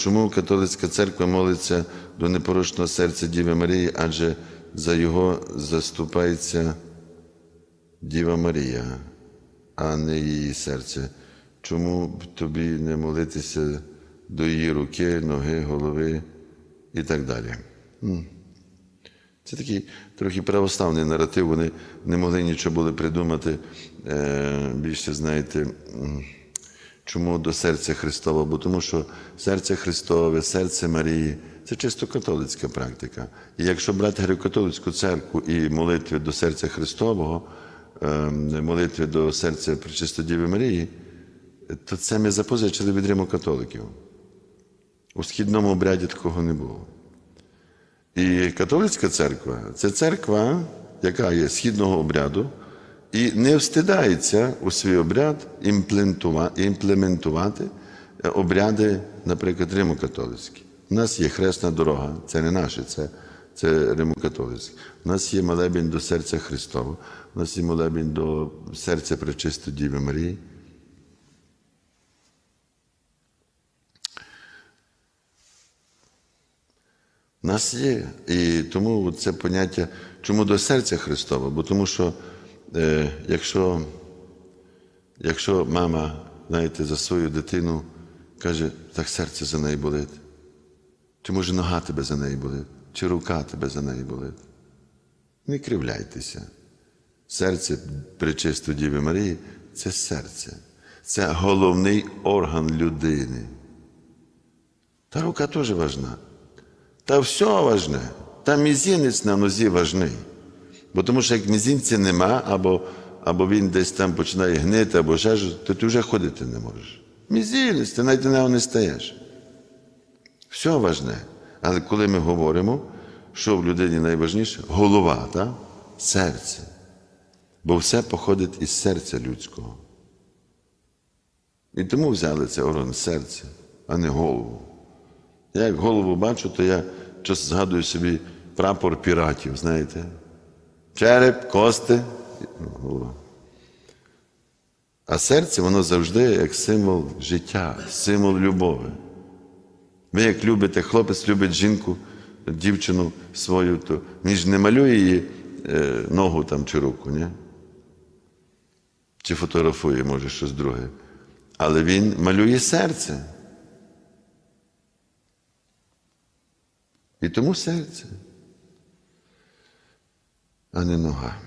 Чому католицька церква молиться до непорочного серця Діви Марії, адже за його заступається Діва Марія, а не її серце? Чому б тобі не молитися до її руки, ноги, голови і так далі? Це такий трохи православний наратив, вони не могли нічого були придумати. Е, більше, знаєте, чому до серця Христова? Бо тому що серце Христове, серце Марії це чисто католицька практика. І якщо брати греко-католицьку церкву і молитви до серця Христового, е, молитви до серця Пречистодіви Марії, то це ми запозичили від римокатоликів. У східному обряді такого не було. І католицька церква це церква, яка є східного обряду, і не встидається у свій обряд імплементувати е, обряди, наприклад, римокатолицькі. У нас є хресна дорога, це не наше, це, це римокатолицьке. У нас є молебень до серця Христова, у нас є молебень до серця Пречистої Діви Марії. У нас є. І тому це поняття, чому до серця Христова? Бо тому що е, якщо, якщо мама, знаєте, за свою дитину каже, так серце за неї болить, чи може нога тебе за неї болить, чи рука тебе за неї болить. Не кривляйтеся. Серце Пречистої Діви Марії це серце. Це головний орган людини. Та рука теж важна. Та все важне. Та мізинець на нозі важний. Бо тому що як мізинця нема, або, або він десь там починає гнити, або ще то ти вже ходити не можеш. Мізинець, ти навіть на нього не стаєш. Все важне. Але коли ми говоримо, що в людині найважніше голова, так? серце. Бо все походить із серця людського. І тому взяли це орган серця, а не голову. Я як голову бачу, то я щось згадую собі прапор піратів, знаєте. Череп, кости. А серце, воно завжди як символ життя, символ любові. Ви як любите, хлопець любить жінку, дівчину свою, то він ж не малює її е, ногу там чи руку, ні? Чи фотографує, може, щось друге. Але він малює серце. І тому серце, а не нога.